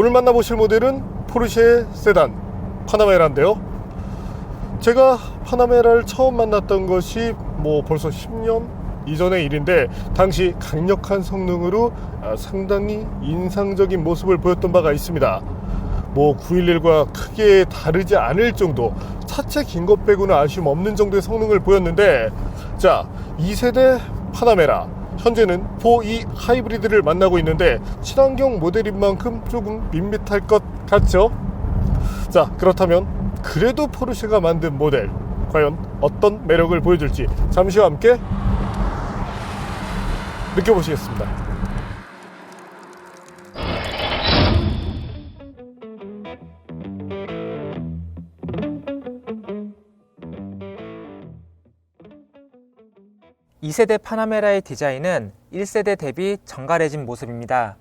오늘 만나보실 모델은 포르쉐 세단 파나메라인데요. 제가 파나메라를 처음 만났던 것이 뭐 벌써 10년 이전의 일인데 당시 강력한 성능으로 아, 상당히 인상적인 모습을 보였던 바가 있습니다. 뭐 911과 크게 다르지 않을 정도 차체 긴 것 빼고는 아쉬움 없는 정도의 성능을 보였는데 자 2세대 파나메라 현재는 4E 하이브리드를 만나고 있는데 친환경 모델인 만큼 조금 밋밋할 것 같죠? 자 그렇다면 그래도 포르쉐가 만든 모델 과연 어떤 매력을 보여줄지 잠시 후 함께 느껴보시겠습니다. 이세대 파나메라의 디자인은 1세대 대비 정갈해진 모습입니다.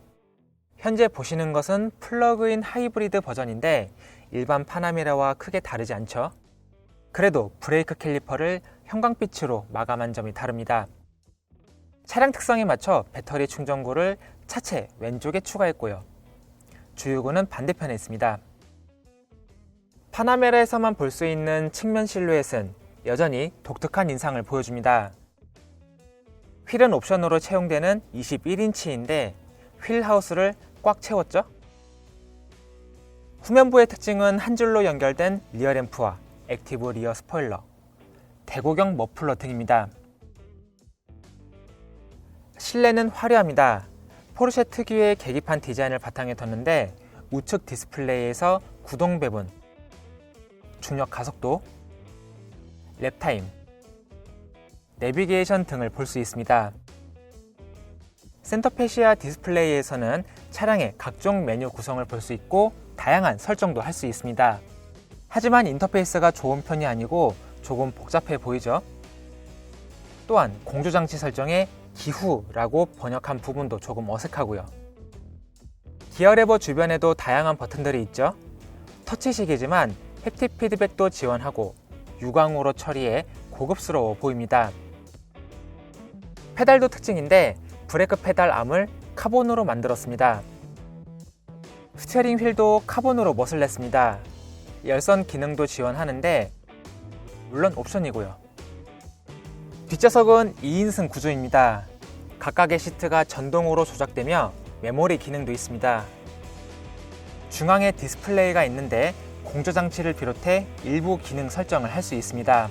현재 보시는 것은 플러그인 하이브리드 버전인데 일반 파나메라와 크게 다르지 않죠? 그래도 브레이크 캘리퍼를 형광빛으로 마감한 점이 다릅니다. 차량 특성에 맞춰 배터리 충전구를 차체 왼쪽에 추가했고요. 주유구는 반대편에 있습니다. 파나메라에서만 볼 수 있는 측면 실루엣은 여전히 독특한 인상을 보여줍니다. 휠은 옵션으로 채용되는 21인치인데 휠 하우스를 꽉 채웠죠? 후면부의 특징은 한 줄로 연결된 리어 램프와 액티브 리어 스포일러, 대고경 머플러 등입니다. 실내는 화려합니다. 포르쉐 특유의 계기판 디자인을 바탕에 뒀는데 우측 디스플레이에서 구동 배분, 중력 가속도, 랩타임, 내비게이션 등을 볼 수 있습니다. 센터페시아 디스플레이에서는 차량의 각종 메뉴 구성을 볼 수 있고 다양한 설정도 할 수 있습니다. 하지만 인터페이스가 좋은 편이 아니고 조금 복잡해 보이죠? 또한 공조장치 설정에 기후라고 번역한 부분도 조금 어색하고요. 기어 레버 주변에도 다양한 버튼들이 있죠? 터치식이지만 햅틱 피드백도 지원하고 유광으로 처리해 고급스러워 보입니다. 페달도 특징인데 브레이크 페달 암을 카본으로 만들었습니다. 스티어링 휠도 카본으로 멋을 냈습니다. 열선 기능도 지원하는데 물론 옵션이고요. 뒷좌석은 2인승 구조입니다. 각각의 시트가 전동으로 조작되며 메모리 기능도 있습니다. 중앙에 디스플레이가 있는데 공조 장치를 비롯해 일부 기능 설정을 할 수 있습니다.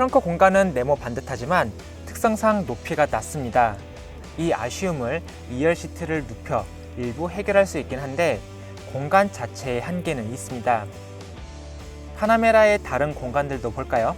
트렁크 공간은 네모 반듯하지만 특성상 높이가 낮습니다. 이 아쉬움을 2열 시트를 눕혀 일부 해결할 수 있긴 한데 공간 자체의 한계는 있습니다. 파나메라의 다른 공간들도 볼까요?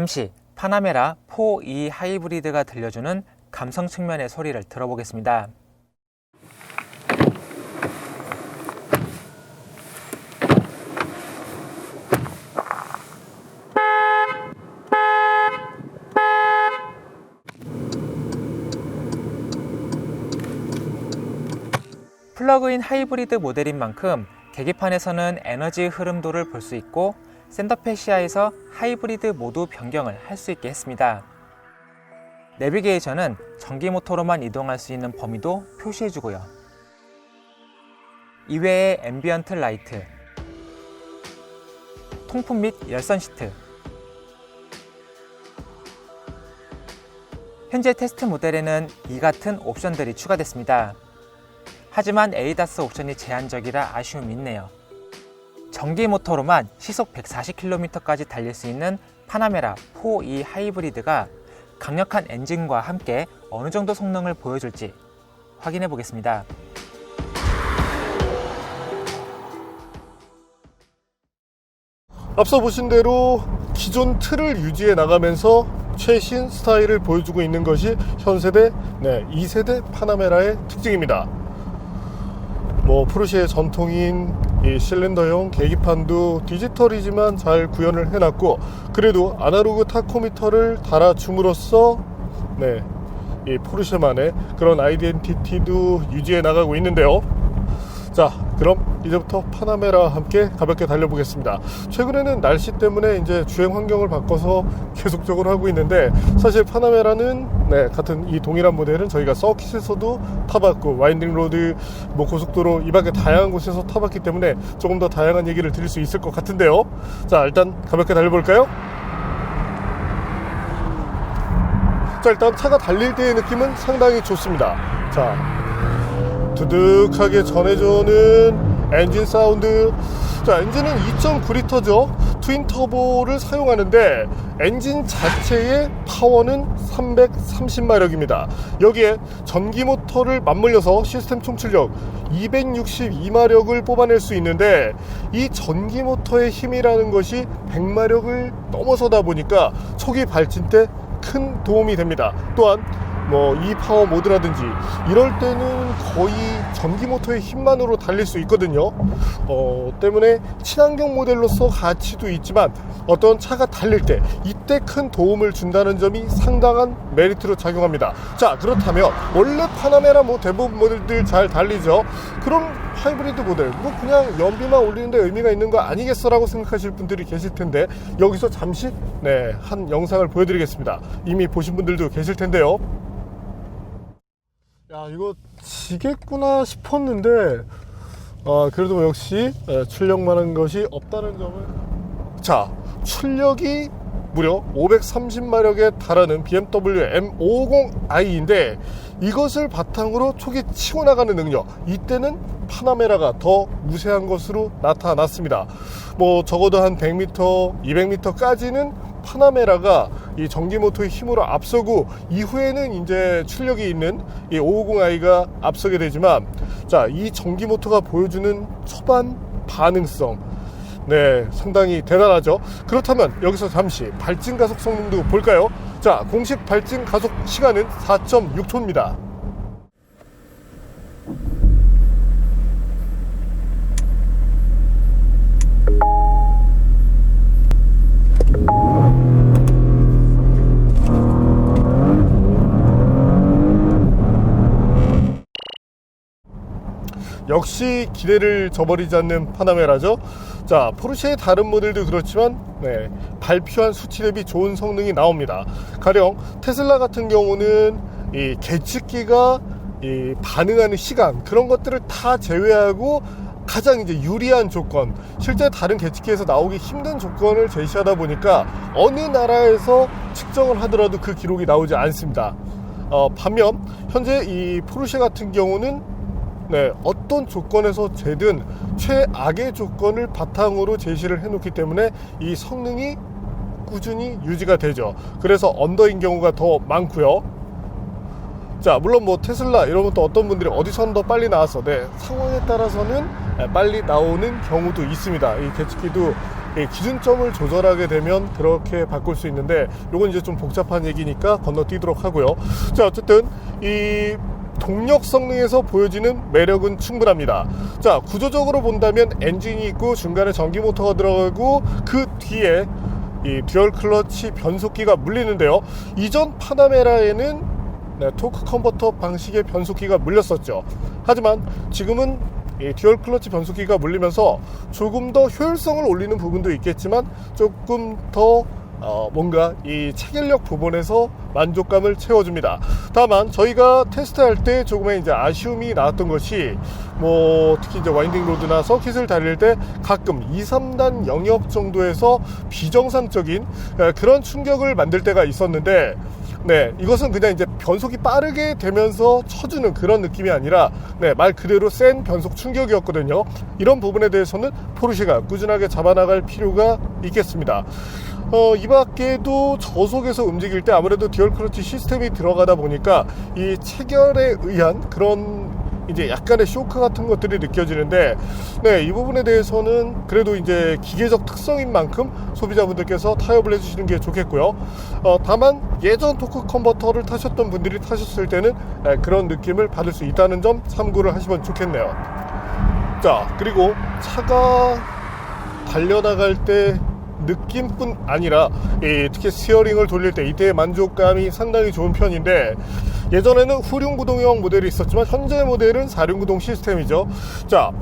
잠시 파나메라 4E 하이브리드가 들려주는 감성 측면의 소리를 들어보겠습니다. 플러그인 하이브리드 모델인 만큼 계기판에서는 에너지 흐름도를 볼 수 있고 센터페시아에서 하이브리드 모두 변경을 할 수 있게 했습니다. 내비게이션은 전기 모터로만 이동할 수 있는 범위도 표시해주고요. 이외에 앰비언트 라이트, 통풍 및 열선 시트, 현재 테스트 모델에는 이 같은 옵션들이 추가됐습니다. 하지만 에이다스 옵션이 제한적이라 아쉬움이 있네요. 전기 모터로만 시속 140km까지 달릴 수 있는 파나메라 4E 하이브리드가 강력한 엔진과 함께 어느 정도 성능을 보여줄지 확인해 보겠습니다. 앞서 보신 대로 기존 틀을 유지해 나가면서 최신 스타일을 보여주고 있는 것이 현세대 네, 2세대 파나메라의 특징입니다. 뭐 포르쉐의 전통인 이 실린더용 계기판도 디지털이지만 잘 구현을 해놨고 그래도 아날로그 타코미터를 달아줌으로써 네, 이 포르쉐만의 그런 아이덴티티도 유지해 나가고 있는데요. 자, 그럼 이제부터 파나메라 함께 가볍게 달려보겠습니다. 최근에는 날씨 때문에 이제 주행 환경을 바꿔서 계속적으로 하고 있는데 사실 파나메라는 네, 같은 이 동일한 모델은 저희가 서킷에서도 타봤고 와인딩 로드, 뭐 고속도로 이 밖에 다양한 곳에서 타봤기 때문에 조금 더 다양한 얘기를 드릴 수 있을 것 같은데요. 자, 일단 가볍게 달려볼까요? 자, 일단 차가 달릴 때의 느낌은 상당히 좋습니다. 자, 두둑하게 전해주는 엔진 사운드. 자, 엔진은 2.9리터죠. 트윈 터보를 사용하는데 엔진 자체의 파워는 330마력입니다. 여기에 전기 모터를 맞물려서 시스템 총출력 262마력을 뽑아낼 수 있는데 이 전기 모터의 힘이라는 것이 100마력을 넘어서다 보니까 초기 발진 때 큰 도움이 됩니다. 또한 뭐이 파워 모드라든지 이럴 때는 거의 전기 모터의 힘만으로 달릴 수 있거든요. 어, 때문에 친환경 모델로서 가치도 있지만 어떤 차가 달릴 때 이때 큰 도움을 준다는 점이 상당한 메리트로 작용합니다. 자 그렇다면 원래 파나메라 뭐 대부분 모델들 잘 달리죠. 그럼 하이브리드 모델 뭐 그냥 연비만 올리는데 의미가 있는 거 아니겠어라고 생각하실 분들이 계실 텐데 여기서 잠시 네 한 영상을 보여드리겠습니다. 이미 보신 분들도 계실 텐데요. 야 이거 지겠구나 싶었는데 아 그래도 뭐 역시 에, 출력만한 것이 없다는 점을. 자 출력이 무려 530마력에 달하는 BMW M550i인데 이것을 바탕으로 초기 치고 나가는 능력. 이때는 파나메라가 더 우세한 것으로 나타났습니다. 뭐 적어도 한 100m 200m까지는 파나메라가 이 전기 모터의 힘으로 앞서고 이후에는 이제 출력이 있는 이 550i가 앞서게 되지만 자 이 전기 모터가 보여주는 초반 반응성 네, 상당히 대단하죠. 그렇다면 여기서 잠시 발진 가속 성능도 볼까요? 자, 공식 발진 가속 시간은 4.6초입니다. 역시 기대를 저버리지 않는 파나메라죠. 자, 포르쉐의 다른 모델도 그렇지만 네, 발표한 수치 대비 좋은 성능이 나옵니다. 가령 테슬라 같은 경우는 이 계측기가 이 반응하는 시간 그런 것들을 다 제외하고 가장 이제 유리한 조건, 실제 다른 계측기에서 나오기 힘든 조건을 제시하다 보니까 어느 나라에서 측정을 하더라도 그 기록이 나오지 않습니다. 어, 반면 현재 이 포르쉐 같은 경우는 네, 어 떤 조건에서 재든 최악의 조건을 바탕으로 제시를 해놓기 때문에 이 성능이 꾸준히 유지가 되죠. 그래서 언더인 경우가 더 많고요. 자, 물론 뭐 테슬라 이런 것도 어떤 분들이 어디선 더 빨리 나와서 네, 상황에 따라서는 빨리 나오는 경우도 있습니다. 이 계측기도 이 기준점을 조절하게 되면 그렇게 바꿀 수 있는데 이건 이제 좀 복잡한 얘기니까 건너뛰도록 하고요. 자, 어쨌든 이 동력 성능에서 보여지는 매력은 충분합니다. 자, 구조적으로 본다면 엔진이 있고 중간에 전기 모터가 들어가고 그 뒤에 이 듀얼 클러치 변속기가 물리는데요. 이전 파나메라에는 네, 토크 컨버터 방식의 변속기가 물렸었죠. 하지만 지금은 이 듀얼 클러치 변속기가 물리면서 조금 더 효율성을 올리는 부분도 있겠지만 조금 더 어, 뭔가 이 체결력 부분에서 만족감을 채워줍니다. 다만 저희가 테스트할 때 조금의 이제 아쉬움이 나왔던 것이 뭐 특히 이제 와인딩 로드나 서킷을 달릴 때 가끔 2, 3단 영역 정도에서 비정상적인 그런 충격을 만들 때가 있었는데 네, 이것은 그냥 이제 변속이 빠르게 되면서 쳐주는 그런 느낌이 아니라, 네, 말 그대로 센 변속 충격이었거든요. 이런 부분에 대해서는 포르쉐가 꾸준하게 잡아나갈 필요가 있겠습니다. 어, 이 밖에도 저속에서 움직일 때 아무래도 듀얼 클러치 시스템이 들어가다 보니까 이 체결에 의한 그런 이제 약간의 쇼크 같은 것들이 느껴지는데 네, 이 부분에 대해서는 그래도 이제 기계적 특성인 만큼 소비자분들께서 타협을 해주시는 게 좋겠고요. 어, 다만 예전 토크 컨버터를 타셨던 분들이 타셨을 때는 네, 그런 느낌을 받을 수 있다는 점 참고를 하시면 좋겠네요. 자, 그리고 차가 달려나갈 때 느낌뿐 아니라 이 특히 스티어링을 돌릴 때 이때의 만족감이 상당히 좋은 편인데 예전에는 후륜구동형 모델이 있었지만 현재 모델은 사륜구동 시스템이죠. 자,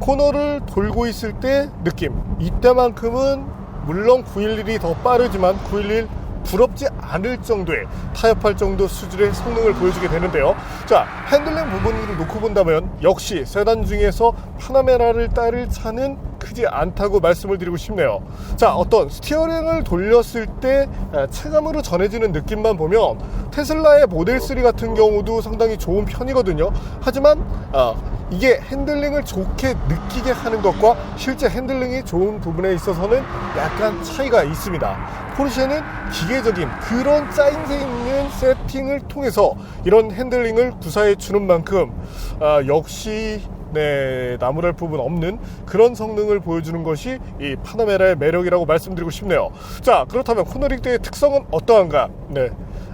코너를 돌고 있을 때 느낌 이때만큼은 물론 911이 더 빠르지만 911 부럽지 않을 정도의 타협할 정도 수준의 성능을 보여주게 되는데요. 자, 핸들링 부분을 놓고 본다면 역시 세단 중에서 파나메라를 따를 차는 크지 않다고 말씀을 드리고 싶네요. 자, 어떤 스티어링을 돌렸을 때 에, 체감으로 전해지는 느낌만 보면 테슬라의 모델 3 같은 경우도 상당히 좋은 편이거든요. 하지만 아, 이게 핸들링을 좋게 느끼게 하는 것과 실제 핸들링이 좋은 부분에 있어서는 약간 차이가 있습니다. 포르쉐는 기계적인 그런 짜임새 있는 세팅을 통해서 이런 핸들링을 구사해 주는 만큼 아, 역시 네, 나무랄 부분 없는 그런 성능을 보여주는 것이 이 파나메라의 매력이라고 말씀드리고 싶네요. 자, 그렇다면 코너링 때의 특성은 어떠한가? 네.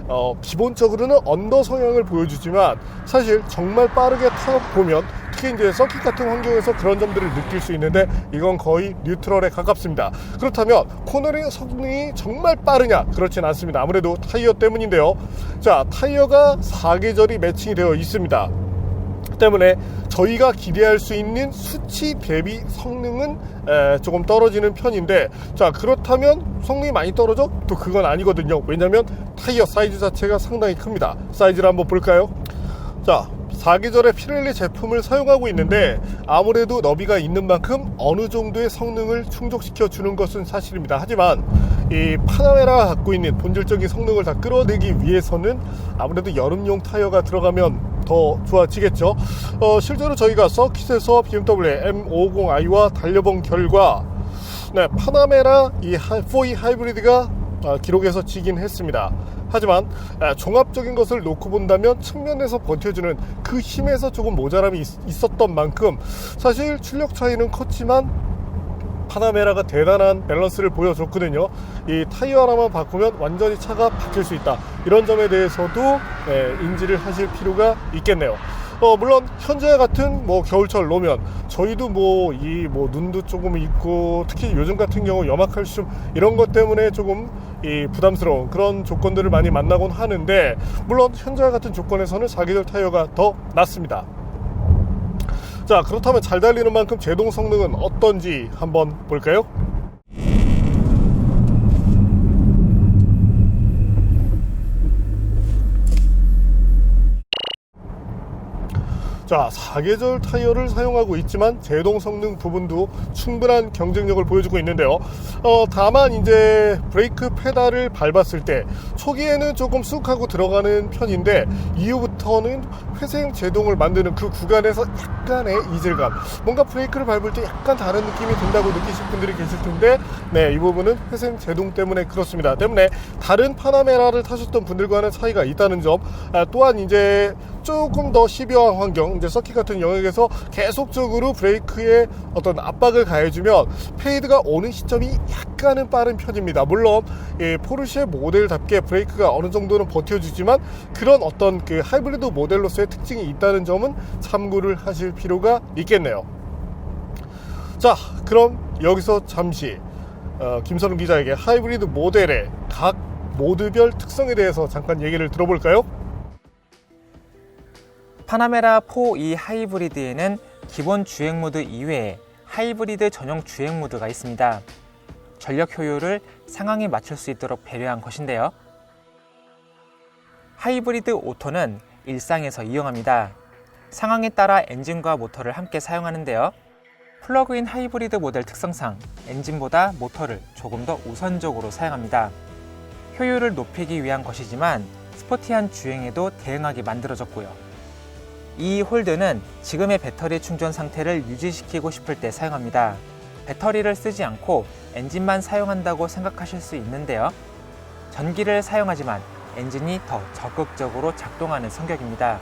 어, 기본적으로는 언더 성향을 보여주지만 사실 정말 빠르게 타보면 특히 이제 서킷 같은 환경에서 그런 점들을 느낄 수 있는데 이건 거의 뉴트럴에 가깝습니다. 그렇다면 코너링 성능이 정말 빠르냐? 그렇진 않습니다. 아무래도 타이어 때문인데요. 자, 타이어가 사계절이 매칭이 되어 있습니다. 때문에 저희가 기대할 수 있는 수치 대비 성능은 에, 조금 떨어지는 편인데 자 그렇다면 성능이 많이 떨어져? 또 그건 아니거든요 왜냐면 타이어 사이즈 자체가 상당히 큽니다 사이즈를 한번 볼까요? 자 사계절의 피렐리 제품을 사용하고 있는데 아무래도 너비가 있는 만큼 어느 정도의 성능을 충족시켜 주는 것은 사실입니다. 하지만 이 파나메라가 갖고 있는 본질적인 성능을 다 끌어내기 위해서는 아무래도 여름용 타이어가 들어가면 더 좋아지겠죠. 어, 실제로 저희가 서킷에서 BMW M550i와 달려본 결과 네, 파나메라 이 4E 하이브리드가 아, 기록에서 지긴 했습니다. 하지만 아, 종합적인 것을 놓고 본다면 측면에서 버텨주는 그 힘에서 조금 모자람이 있, 있었던 만큼 사실 출력 차이는 컸지만 파나메라가 대단한 밸런스를 보여줬거든요. 이 타이어 하나만 바꾸면 완전히 차가 바뀔 수 있다. 이런 점에 대해서도 예, 인지를 하실 필요가 있겠네요. 어, 물론 현재 같은 뭐 겨울철 노면 저희도 뭐 이 뭐 눈도 조금 있고 특히 요즘 같은 경우 염화칼슘 이런 것 때문에 조금 이 부담스러운 그런 조건들을 많이 만나곤 하는데 물론 현재 같은 조건에서는 사계절 타이어가 더 낫습니다. 자 그렇다면 잘 달리는 만큼 제동 성능은 어떤지 한번 볼까요? 자, 사계절 타이어를 사용하고 있지만 제동 성능 부분도 충분한 경쟁력을 보여주고 있는데요. 어, 다만 이제 브레이크 페달을 밟았을 때 초기에는 조금 쑥 하고 들어가는 편인데 이후부터는 회생 제동을 만드는 그 구간에서 약간의 이질감, 뭔가 브레이크를 밟을 때 약간 다른 느낌이 든다고 느끼실 분들이 계실 텐데, 네, 이 부분은 회생 제동 때문에 그렇습니다. 때문에 다른 파나메라를 타셨던 분들과는 차이가 있다는 점, 아, 또한 이제 조금 더 시비한 환경, 이제 서킷 같은 영역에서 계속적으로 브레이크에 어떤 압박을 가해주면 페이드가 오는 시점이 약간은 빠른 편입니다. 물론 예, 포르쉐 모델답게 브레이크가 어느 정도는 버텨주지만 그런 어떤 그 하이브리드 모델로서의 특징이 있다는 점은 참고를 하실 필요가 있겠네요. 자, 그럼 여기서 잠시 어, 김선우 기자에게 하이브리드 모델의 각 모드별 특성에 대해서 잠깐 얘기를 들어볼까요? 파나메라 4E 하이브리드에는 기본 주행 모드 이외에 하이브리드 전용 주행 모드가 있습니다. 전력 효율을 상황에 맞출 수 있도록 배려한 것인데요. 하이브리드 오토는 일상에서 이용합니다. 상황에 따라 엔진과 모터를 함께 사용하는데요. 플러그인 하이브리드 모델 특성상 엔진보다 모터를 조금 더 우선적으로 사용합니다. 효율을 높이기 위한 것이지만 스포티한 주행에도 대응하게 만들어졌고요. 이 홀드는 지금의 배터리 충전 상태를 유지시키고 싶을 때 사용합니다. 배터리를 쓰지 않고 엔진만 사용한다고 생각하실 수 있는데요. 전기를 사용하지만 엔진이 더 적극적으로 작동하는 성격입니다.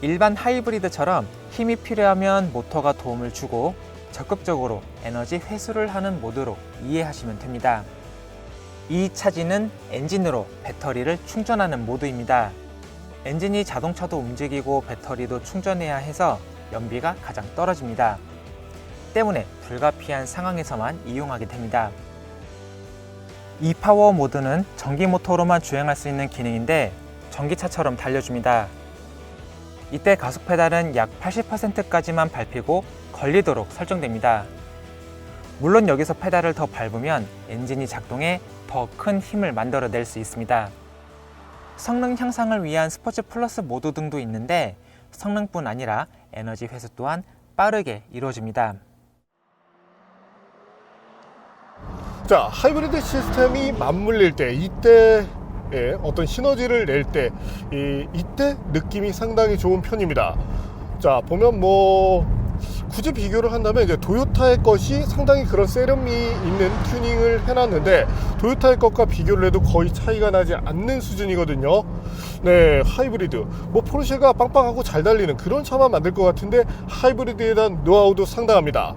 일반 하이브리드처럼 힘이 필요하면 모터가 도움을 주고 적극적으로 에너지 회수를 하는 모드로 이해하시면 됩니다. 이 차지는 엔진으로 배터리를 충전하는 모드입니다. 엔진이 자동차도 움직이고 배터리도 충전해야 해서 연비가 가장 떨어집니다. 때문에 불가피한 상황에서만 이용하게 됩니다. 이파워 모드는 전기 모터로만 주행할 수 있는 기능인데 전기차처럼 달려줍니다. 이때 가속 페달은 약 80%까지만 밟히고 걸리도록 설정됩니다. 물론 여기서 페달을 더 밟으면 엔진이 작동해 더 큰 힘을 만들어낼 수 있습니다. 성능 향상을 위한 스포츠 플러스 모드 등도 있는데 성능뿐 아니라 에너지 회수 또한 빠르게 이루어집니다. 자, 하이브리드 시스템이 맞물릴 때, 이때 예, 어떤 시너지를 낼 때, 이, 이때 느낌이 상당히 좋은 편입니다. 자, 보면 뭐, 굳이 비교를 한다면 이제 도요타의 것이 상당히 그런 세련미 있는 튜닝을 해놨는데, 도요타의 것과 비교를 해도 거의 차이가 나지 않는 수준이거든요. 네, 하이브리드. 뭐, 포르쉐가 빵빵하고 잘 달리는 그런 차만 만들 것 같은데, 하이브리드에 대한 노하우도 상당합니다.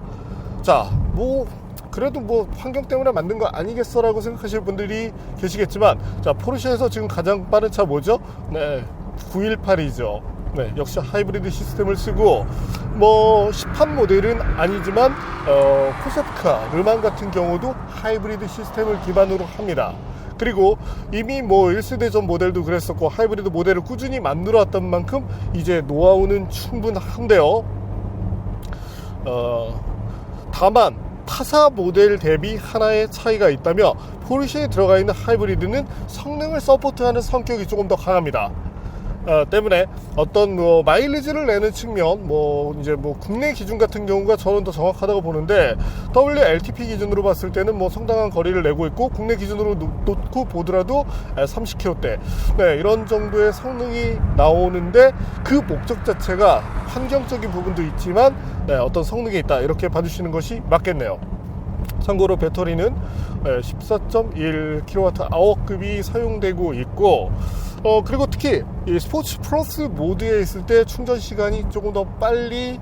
자, 뭐, 그래도 뭐 환경 때문에 만든 거 아니겠어라고 생각하실 분들이 계시겠지만 자 포르쉐에서 지금 가장 빠른 차 뭐죠? 네 918이죠. 네 역시 하이브리드 시스템을 쓰고 뭐 10판 모델은 아니지만 어, 코세프카 르만 같은 경우도 하이브리드 시스템을 기반으로 합니다. 그리고 이미 뭐 1세대 전 모델도 그랬었고 하이브리드 모델을 꾸준히 만들어 왔던 만큼 이제 노하우는 충분한데요. 어, 다만 타사 모델 대비 하나의 차이가 있다며 포르쉐에 들어가 있는 하이브리드는 성능을 서포트하는 성격이 조금 더 강합니다. 어, 때문에 어떤 뭐 마일리지를 내는 측면, 뭐 이제 뭐 국내 기준 같은 경우가 저는 더 정확하다고 보는데 WLTP 기준으로 봤을 때는 뭐 상당한 거리를 내고 있고 국내 기준으로 놓- 놓고 보더라도 30km대 네, 이런 정도의 성능이 나오는데 그 목적 자체가 환경적인 부분도 있지만 네, 어떤 성능이 있다 이렇게 봐주시는 것이 맞겠네요. 참고로 배터리는 14.1kWh급이 사용되고 있고 어 그리고 특히 이 스포츠 플러스 모드에 있을 때 충전 시간이 조금 더 빨리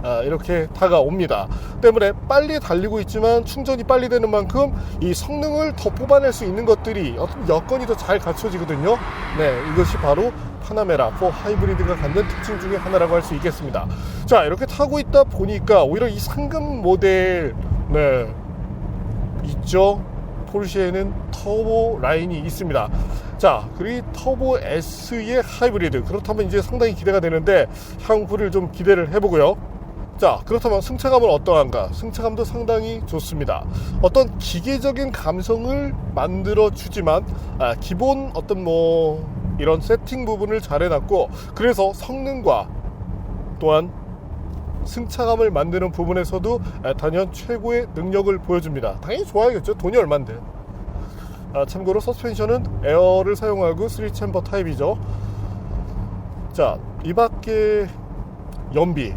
아, 이렇게 다가옵니다. 때문에 빨리 달리고 있지만 충전이 빨리 되는 만큼 이 성능을 더 뽑아낼 수 있는 것들이 여건이 더 잘 갖춰지거든요. 네, 이것이 바로 파나메라 4 하이브리드가 갖는 특징 중에 하나라고 할 수 있겠습니다. 자, 이렇게 타고 있다 보니까 오히려 이 상금 모델 네, 있죠. 포르쉐에는 터보 라인이 있습니다. 자, 그리고 터보 S의 하이브리드. 그렇다면 이제 상당히 기대가 되는데 향후를 좀 기대를 해보고요. 자, 그렇다면 승차감은 어떠한가? 승차감도 상당히 좋습니다. 어떤 기계적인 감성을 만들어 주지만 아, 기본 어떤 뭐 이런 세팅 부분을 잘 해놨고 그래서 성능과 또한 승차감을 만드는 부분에서도 아, 단연 최고의 능력을 보여줍니다. 당연히 좋아야겠죠. 돈이 얼만데. 아, 참고로 서스펜션은 에어를 사용하고 3챔버 타입이죠. 자, 이 밖에 연비.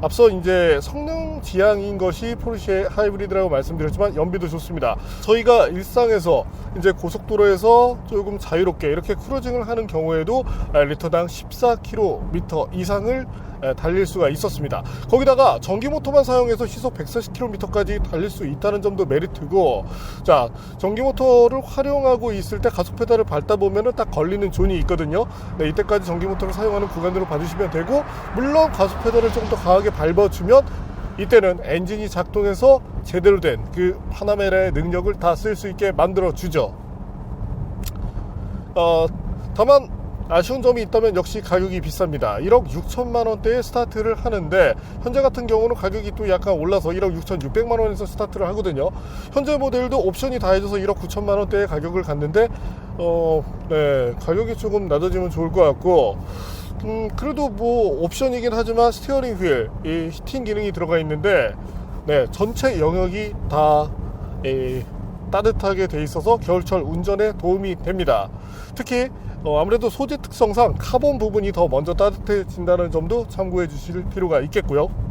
앞서 이제 성능 지향인 것이 포르쉐 하이브리드라고 말씀드렸지만 연비도 좋습니다. 저희가 일상에서 이제 고속도로에서 조금 자유롭게 이렇게 크루징을 하는 경우에도 아, 리터당 14km 이상을 에, 달릴 수가 있었습니다. 거기다가 전기 모터만 사용해서 시속 140km까지 달릴 수 있다는 점도 메리트고, 자 전기 모터를 활용하고 있을 때 가속 페달을 밟다 보면은 딱 걸리는 존이 있거든요. 네, 이때까지 전기 모터를 사용하는 구간으로 봐주시면 되고, 물론 가속 페달을 좀더 강하게 밟아주면 이때는 엔진이 작동해서 제대로 된 그 파나메라의 능력을 다 쓸 수 있게 만들어 주죠. 어, 다만 아쉬운 점이 있다면 역시 가격이 비쌉니다. 1억 6천만 원대에 스타트를 하는데 현재 같은 경우는 가격이 또 약간 올라서 1억 6천 6백만 원에서 스타트를 하거든요. 현재 모델도 옵션이 다 해줘서 1억 9천만 원대의 가격을 갔는데 어, 네, 가격이 조금 낮아지면 좋을 것 같고 음, 그래도 뭐 옵션이긴 하지만 스티어링 휠, 이 히팅 기능이 들어가 있는데 네, 전체 영역이 다 이, 따뜻하게 돼 있어서 겨울철 운전에 도움이 됩니다. 특히 어, 아무래도 소재 특성상 카본 부분이 더 먼저 따뜻해진다는 점도 참고해 주실 필요가 있겠고요.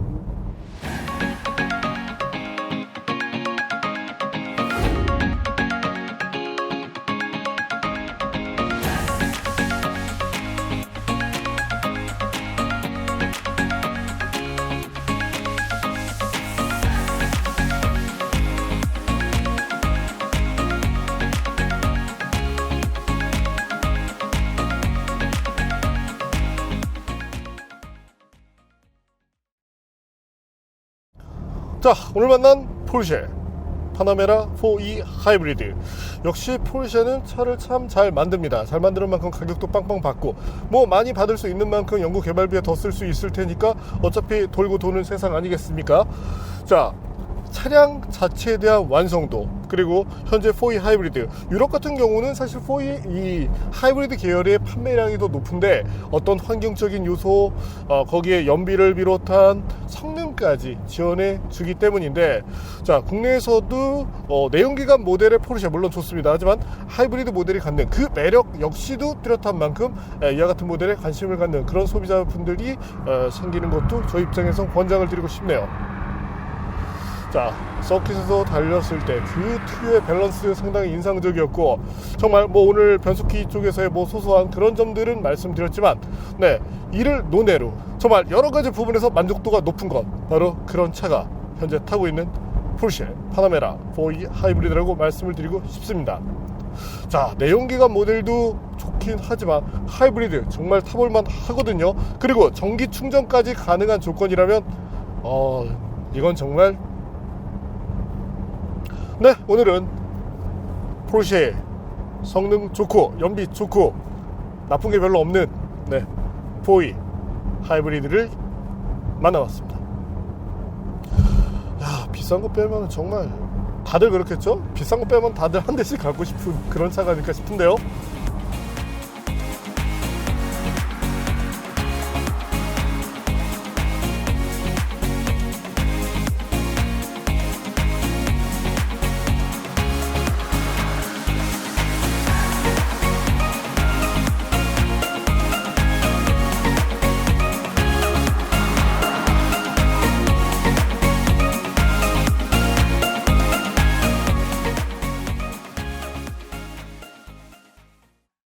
자 오늘 만난 포르쉐. 파나메라 4E 하이브리드. 역시 포르쉐는 차를 참 잘 만듭니다. 잘 만드는 만큼 가격도 빵빵 받고 뭐 많이 받을 수 있는 만큼 연구 개발비에 더 쓸 수 있을 테니까 어차피 돌고 도는 세상 아니겠습니까? 자 차량 자체에 대한 완성도 그리고 현재 4E 하이브리드. 유럽 같은 경우는 사실 4E 이 하이브리드 계열의 판매량이 더 높은데 어떤 환경적인 요소 어, 거기에 연비를 비롯한 성능까지 지원해 주기 때문인데 자 국내에서도 어, 내연기관 모델의 포르쉐 물론 좋습니다. 하지만 하이브리드 모델이 갖는 그 매력 역시도 뚜렷한 만큼 에, 이와 같은 모델에 관심을 갖는 그런 소비자분들이 어, 생기는 것도 저 입장에서 권장을 드리고 싶네요 자 서킷에서 달렸을 때 그 특유의 밸런스 상당히 인상적이었고 정말 뭐 오늘 변속기 쪽에서의 뭐 소소한 그런 점들은 말씀드렸지만 네 이를 논외로 정말 여러 가지 부분에서 만족도가 높은 것 바로 그런 차가 현재 타고 있는 포르쉐 파나메라 4E 하이브리드라고 말씀을 드리고 싶습니다. 자 내연기관 모델도 좋긴 하지만 하이브리드 정말 타볼만 하거든요. 그리고 전기 충전까지 가능한 조건이라면 어 이건 정말 네, 오늘은 포르쉐 성능 좋고 연비 좋고 나쁜 게 별로 없는 네, 4E 하이브리드를 만나봤습니다. 야, 비싼 거 빼면 정말 다들 그렇겠죠? 비싼 거 빼면 다들 한 대씩 갖고 싶은 그런 차가 아닐까 싶은데요.